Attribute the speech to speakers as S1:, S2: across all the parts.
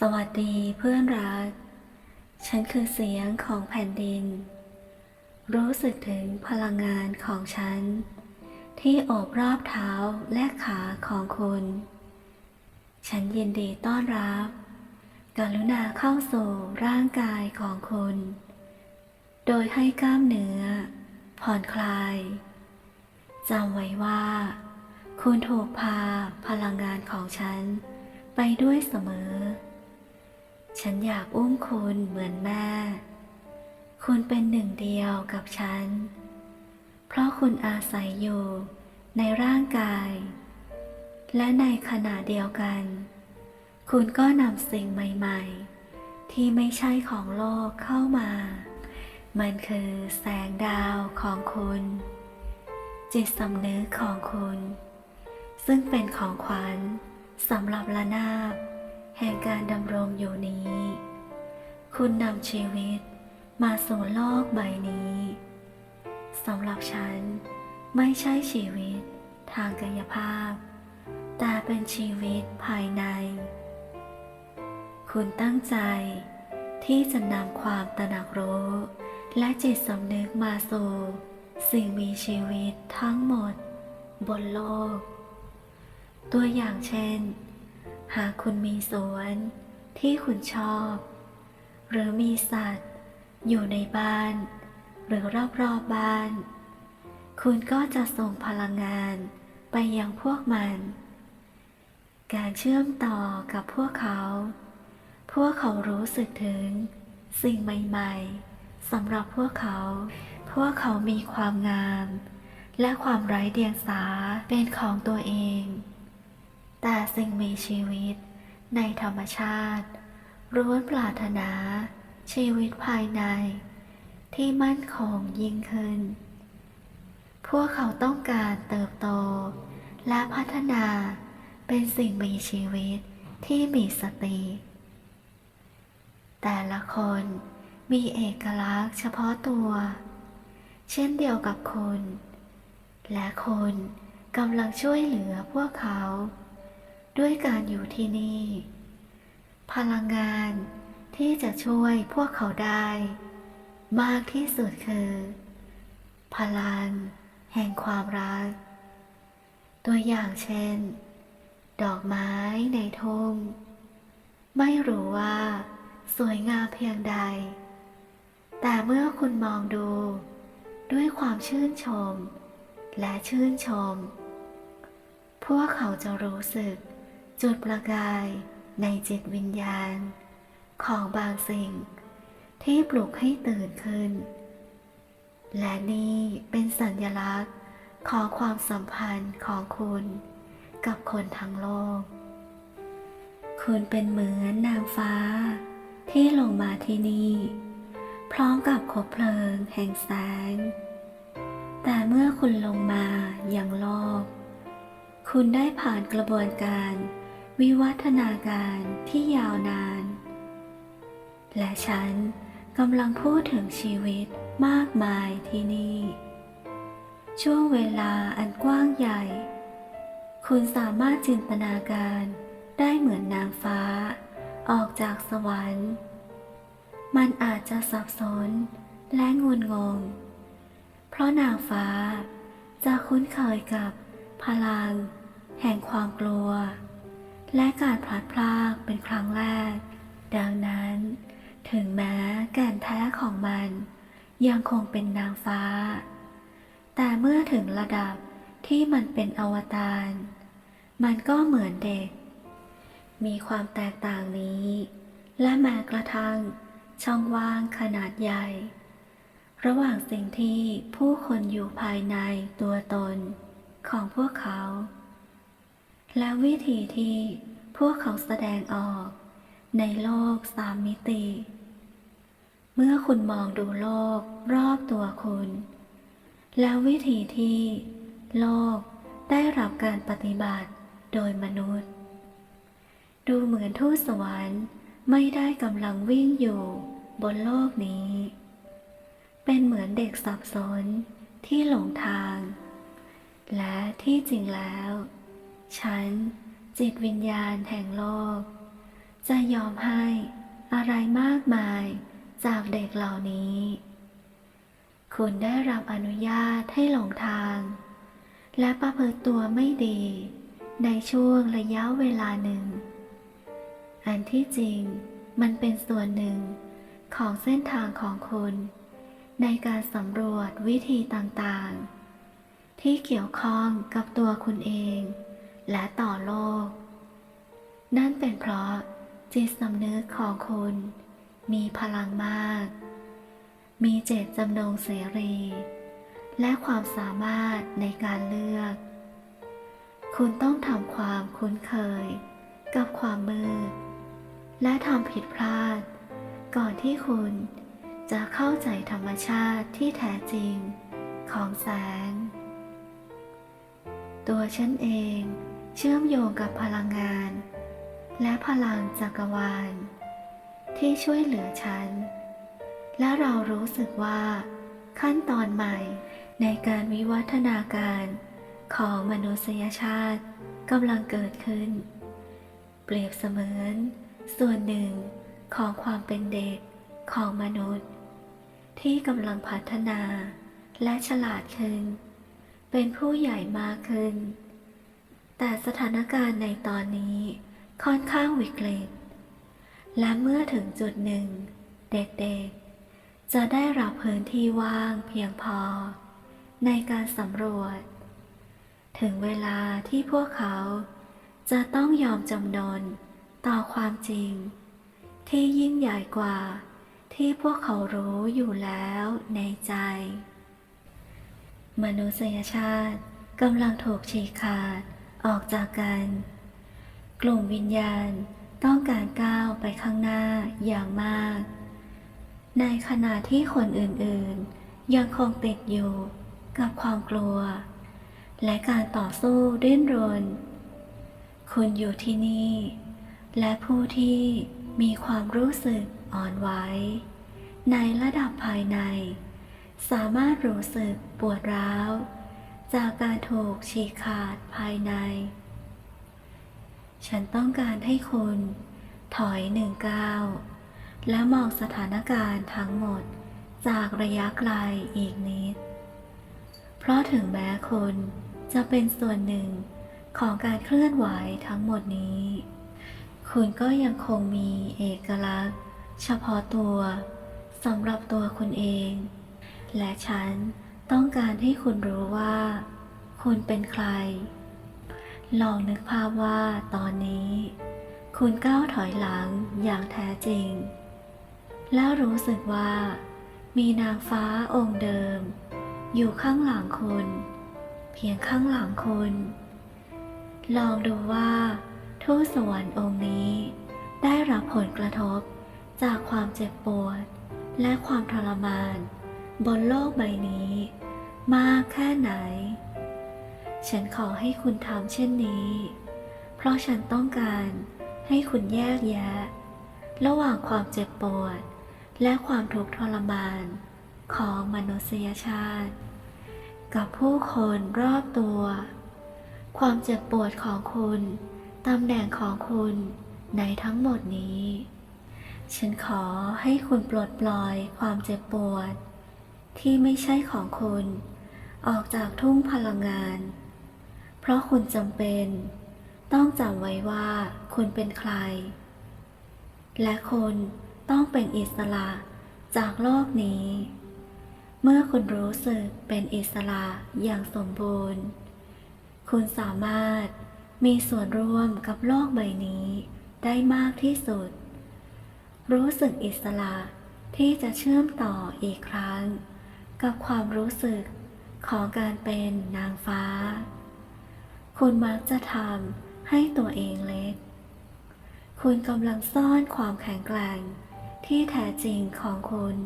S1: สวัสดีเพื่อนรัก ฉันคือเสียงของแผ่นดิน รู้สึกถึงพลังงานของฉัน ที่โอบรอบเท้าและขาของคุณ ฉันยินดีต้อนรับ กรุณาเข้าสู่ร่างกายของคุณ โดยให้กล้ามเนื้อ ผ่อนคลายจำไว้ว่า คุณถูกพาพลังงานของฉันไปด้วยเสมอ ฉันอยากอุ้มคุณเหมือนแม่ คุณเป็นหนึ่งเดียวกับฉัน เพราะคุณอาศัยอยู่ในร่างกาย และในขณะเดียวกัน คุณก็นำสิ่งใหม่ๆ ที่ไม่ใช่ของโลกเข้ามา มันคือแสงดาวของคุณ จิตสำนึกของคุณ ซึ่งเป็นของขวัญสำหรับละนาบ แห่งการดำรงอยู่นี้ คุณนำชีวิตมาสู่โลกใบนี้สำหรับฉันไม่ใช่ชีวิตทางกายภาพ แต่เป็นชีวิตภายใน คุณตั้งใจที่จะนำความตระหนักรู้ และจิตสำนึกมาสู่สิ่งมีชีวิตทั้งหมดบนโลก ตัวอย่างเช่น หากคุณมีสวนที่คุณชอบ หรือมีสัตว์ อยู่ในบ้าน หรือรอบๆบบ้าน คุณก็จะส่งพลังงานไปยังพวกมัน การเชื่อมต่อกับพวกเขา พวกเขารู้สึกถึง สิ่งใหม่ๆสำหรับพวกเขา พวกเขามีความงาม และความไร้เดียงสาเป็นของตัวเอง แต่สิ่งมีชีวิต ในธรรมชาติล้วนปรารถนา ชีวิตภายใน ที่มั่นคงยิ่งขึ้น พวกเขาต้องการเติบโต และพัฒนาเป็นสิ่งมีชีวิตที่มีสติ แต่ละคนมีเอกลักษณ์เฉพาะตัว เช่นเดียวกับคุณ และคุณกำลังช่วยเหลือพวกเขา ด้วยการอยู่ที่นี่ พลังงานที่จะช่วยพวกเขาได้ มากที่สุดคือ พลังแห่งความรัก ตัวอย่างเช่น ดอกไม้ในทุ่ง ไม่รู้ว่า สวยงามเพียงใด แต่เมื่อคุณมองดู ด้วยความชื่นชม และชื่นชม พวกเขาจะรู้สึก จุดประกายในจิตวิญญาณ ของบางสิ่ง ที่ปลุกให้ตื่นขึ้น และนี่เป็นสัญลักษณ์ของความสัมพันธ์ของคุณกับคนทั้งโลก คุณเป็นเหมือนนางฟ้าที่ลงมาที่นี่ พร้อมกับคบเพลิงแห่งแสง แต่เมื่อคุณลงมาอย่างโลก คุณได้ผ่านกระบวนการ วิวัฒนาการที่ยาวนาน และฉันกำลังพูดถึงชีวิตมากมายที่นี่ ช่วงเวลาอันกว้างใหญ่ คุณสามารถจินตนาการได้เหมือนนางฟ้า ออกจากสวรรค์ มันอาจจะสับสนและงุนงง เพราะนางฟ้าจะคุ้นเคยกับพลัง แห่งความกลัว และการพลัดพรากเป็นครั้งแรก ดังนั้น ถึงแม้แก่นแท้ของมัน ยังคงเป็นนางฟ้า แต่เมื่อถึงระดับที่มันเป็นอวตาร มันก็เหมือนเด็ก มีความแตกต่างนี้ และแม้กระทั่งช่องว่างขนาดใหญ่ ระหว่างสิ่งที่ผู้คนอยู่ภายในตัวตนของพวกเขา และวิธีที่พวกเขาแสดงออก ในโลกสามมิติ เมื่อคุณมองดูโลกรอบตัวคุณ แล้ววิธีที่ โลกได้รับการปฏิบัติโดยมนุษย์ ดูเหมือนทูตสวรรค์ไม่ได้กำลังวิ่งอยู่บนโลกนี้ เป็นเหมือนเด็กสับสนที่หลงทาง และที่จริงแล้ว ฉัน จิตวิญญาณแห่งโลก จะยอมให้อะไรมากมายจากเด็กเหล่านี้ คุณได้รับอนุญาตให้หลงทาง และประพฤติตัวไม่ดี ในช่วงระยะเวลาหนึ่ง อันที่จริงมันเป็นส่วนหนึ่งของเส้นทางของคุณ ในการสำรวจวิธีต่างๆ ที่เกี่ยวข้องกับตัวคุณเอง และต่อโลก นั่นเป็นเพราะจิตสำนึกของคุณ มีพลังมาก มีเจตจำนงเสรี และความสามารถในการเลือก คุณต้องทำความคุ้นเคย กับความมืด และทำผิดพลาด ก่อนที่คุณจะเข้าใจธรรมชาติที่แท้จริงของแสง ตัวฉันเอง เชื่อมโยงกับพลังงาน และพลังจักรวาล ที่ช่วยเหลือฉัน และเรารู้สึกว่า ขั้นตอนใหม่ในการวิวัฒนาการของมนุษยชาติกำลังเกิดขึ้น เปรียบเสมือน ส่วนหนึ่งของความเป็นเด็กของมนุษย์ ที่กำลังพัฒนาและฉลาดขึ้น เป็นผู้ใหญ่มากขึ้น แต่สถานการณ์ในตอนนี้ค่อนข้างวิกฤต และเมื่อถึงจุดหนึ่ง เด็กๆ จะได้รับพื้นที่ว่างเพียงพอ ในการสำรวจ ถึงเวลาที่พวกเขาจะต้องยอมจำนนต่อความจริง ที่ยิ่งใหญ่กว่าที่พวกเขารู้อยู่แล้วในใจ มนุษยชาติกำลังถูกฉีกขาด ออกจากกัน กลุ่มวิญญาณต้องการก้าวไปข้างหน้าอย่างมาก ในขณะที่คนอื่นๆ ยังคงติดอยู่กับความกลัว และการต่อสู้ดิ้นรน คุณอยู่ที่นี่ และผู้ที่มีความรู้สึกอ่อนไหวในระดับภายใน สามารถรู้สึกปวดร้าว จากการถูกฉีกขาดภายใน ฉันต้องการให้คุณถอยหนึ่งก้าวและมองสถานการณ์ทั้งหมดจากระยะไกลอีกนิด เพราะถึงแม้คุณจะเป็นส่วนหนึ่งของการเคลื่อนไหวทั้งหมดนี้ คุณก็ยังคงมีเอกลักษณ์ เฉพาะตัวสำหรับตัวคุณเอง และฉัน ต้องการให้คุณรู้ว่า คุณเป็นใคร ลองนึกภาพว่าตอนนี้ คุณก้าวถอยหลังอย่างแท้จริง แล้วรู้สึกว่า มีนางฟ้าองค์เดิม อยู่ข้างหลังคุณ เพียงข้างหลังคุณ ลองดูว่าทูตสวรรค์องค์นี้ ได้รับผลกระทบจากความเจ็บปวด และความทรมาน บนโลกใบนี้ มากแค่ไหน ฉันขอให้คุณทำเช่นนี้ เพราะฉันต้องการให้คุณแยกแยะ ระหว่างความเจ็บปวด และความทุกข์ทรมานของมนุษยชาติ กับผู้คนรอบตัว ความเจ็บปวดของคุณตำแหน่งของคุณในทั้งหมดนี้ ฉันขอให้คุณปลดปล่อยความเจ็บปวด ที่ไม่ใช่ของคุณ ออกจากทุ่งพลังงาน เพราะคุณจำเป็น ต้องจำไว้ว่าคุณเป็นใคร และคุณต้องเป็นอิสระจากโลกนี้ เมื่อคุณรู้สึกเป็นอิสระอย่างสมบูรณ์ คุณสามารถมีส่วนร่วมกับโลกใบนี้ได้มากที่สุด รู้สึกอิสระที่จะเชื่อมต่ออีกครั้ง กับความรู้สึกของการเป็นนางฟ้า คุณมักจะทำให้ตัวเองเล็ก คุณกำลังซ่อนความแข็งแกร่งที่แท้จริงของคุณ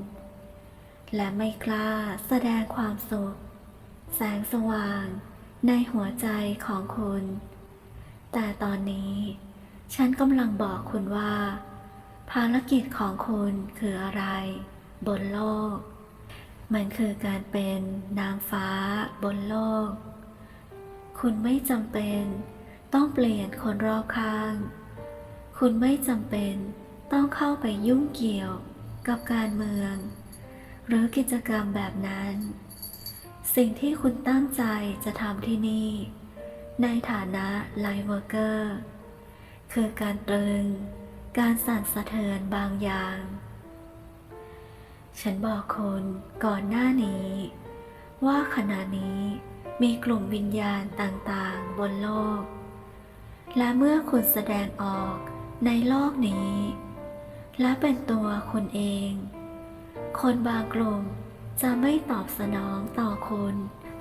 S1: และไม่กล้าแสดงความสุข แสงสว่างในหัวใจของคุณ แต่ตอนนี้ ฉันกำลังบอกคุณว่า ภารกิจของคุณคืออะไร บนโลก มันคือการเป็นนางฟ้าบนโลก คุณไม่จำเป็นต้องเปลี่ยนคนรอบข้าง คุณไม่จำเป็นต้องเข้าไปยุ่งเกี่ยวกับการเมือง หรือกิจกรรมแบบนั้น สิ่งที่คุณตั้งใจจะทำที่นี่ ในฐานะไลเวอร์เกอร์ คือการตรึง การสั่นสะเทือนบางอย่าง ฉันบอกคุณก่อนหน้านี้ ว่าขณะนี้มีกลุ่มวิญญาณต่างๆ บนโลก และเมื่อคุณแสดงออกในโลกนี้ และเป็นตัวคุณเอง คนบางกลุ่มจะไม่ตอบสนองต่อคุณ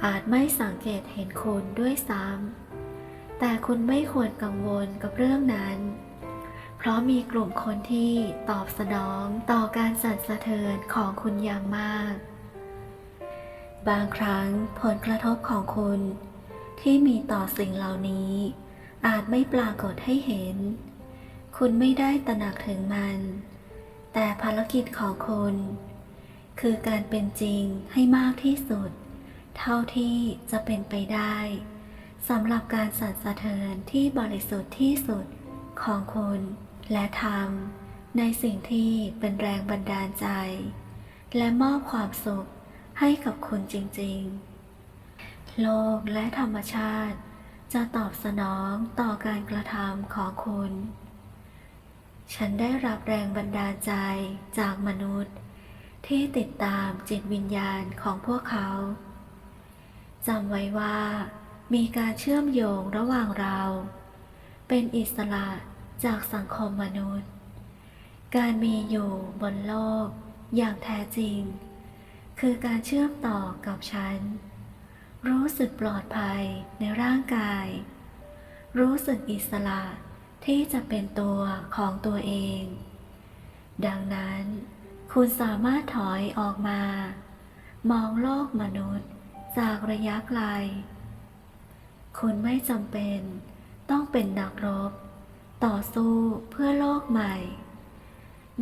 S1: อาจไม่สังเกตเห็นคุณด้วยซ้ำแต่คุณไม่ควรกังวลกับเรื่องนั้น เพราะมีกลุ่มคนที่ตอบสนองต่อการสั่นสะเทือนของคุณอย่างมาก บางครั้งผลกระทบของคุณ ที่มีต่อสิ่งเหล่านี้ อาจไม่ปรากฏให้เห็น คุณไม่ได้ตระหนักถึงมัน แต่ภารกิจของคุณ คือการเป็นจริงให้มากที่สุด เท่าที่จะเป็นไปได้สำหรับการสั่นสะเทือนที่บริสุทธิ์ที่สุดของคุณ และทำในสิ่งที่เป็นแรงบันดาลใจ และมอบความสุขให้กับคุณจริงๆ โลกและธรรมชาติ จะตอบสนองต่อการกระทำของคุณ ฉันได้รับแรงบันดาลใจจากมนุษย์ ที่ติดตามจิตวิญญาณของพวกเขาจำไว้ว่า มีการเชื่อมโยงระหว่างเรา เป็นอิสระ จากสังคมมนุษย์ การมีอยู่บนโลกอย่างแท้จริง คือการเชื่อมต่อกับฉัน รู้สึกปลอดภัยในร่างกาย รู้สึกอิสระที่จะเป็นตัวของตัวเอง ดังนั้นคุณสามารถถอยออกมา มองโลกมนุษย์จากระยะไกล คุณไม่จำเป็นต้องเป็นนักรบ ต่อสู้เพื่อโลกใหม่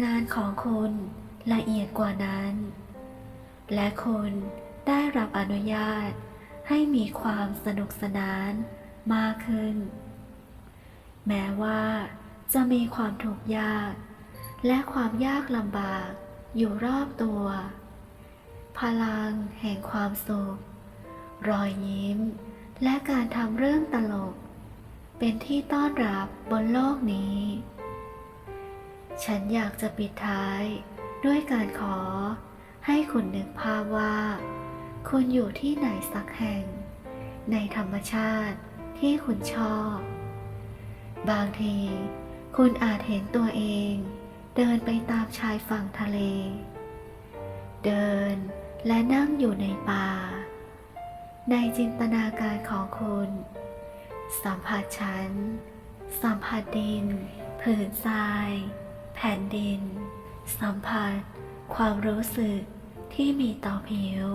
S1: งานของคุณละเอียดกว่านั้น และคุณได้รับอนุญาตให้มีความสนุกสนานมากขึ้น แม้ว่าจะมีความทุกข์ยาก และความยากลำบากอยู่รอบตัว พลังแห่งความสุข รอยยิ้ม และการทำเรื่องตลก เป็นที่ต้อนรับบนโลกนี้ ฉันอยากจะปิดท้ายด้วยการขอให้คุณนึกภาพว่า คุณอยู่ที่ไหนสักแห่ง ในธรรมชาติที่คุณชอบ บางที คุณอาจเห็นตัวเอง เดินไปตามชายฝั่งทะเล เดินและนั่งอยู่ในป่า ในจินตนาการของคุณ สัมผัสฉันสัมผัสดิน ผืนทราย แผ่นดิน สัมผัส ความรู้สึกที่มีต่อผิว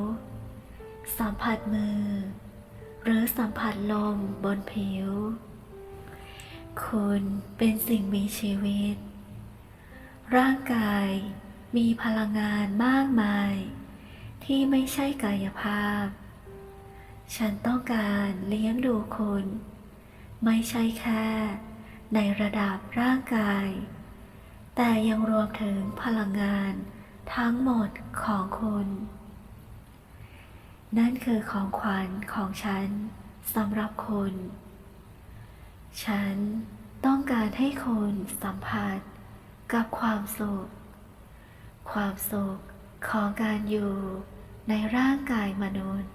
S1: สัมผัสมือ หรือสัมผัสลมบนผิว คุณเป็นสิ่งมีชีวิต ร่างกายมีพลังงานมากมาย ที่ไม่ใช่กายภาพ ฉันต้องการเลี้ยงดูคุณ ไม่ใช่แค่ ในระดับร่างกาย แต่ยังรวมถึงพลังงานทั้งหมดของคุณ นั่นคือของขวัญของฉันสำหรับคุณ ฉันต้องการให้คุณสัมผัสกับความสุข ความสุขของการอยู่ในร่างกายมนุษย์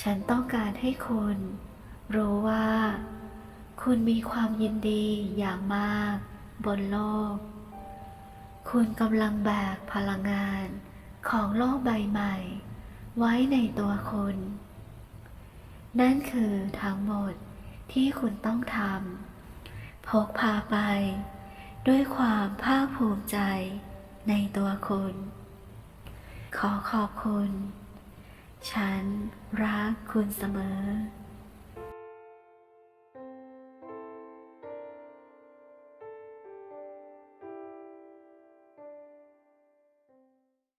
S1: ฉันต้องการให้คุณ รู้ว่า คุณมีความยินดีอย่างมาก บนโลก คุณกำลังแบกพลังงานของโลกใบใหม่ ไว้ในตัวคุณ นั่นคือทั้งหมดที่คุณต้องทำพกพาไป ด้วยความภาคภูมิใจในตัวคุณ ขอขอบคุณ ฉันรักคุณเสมอ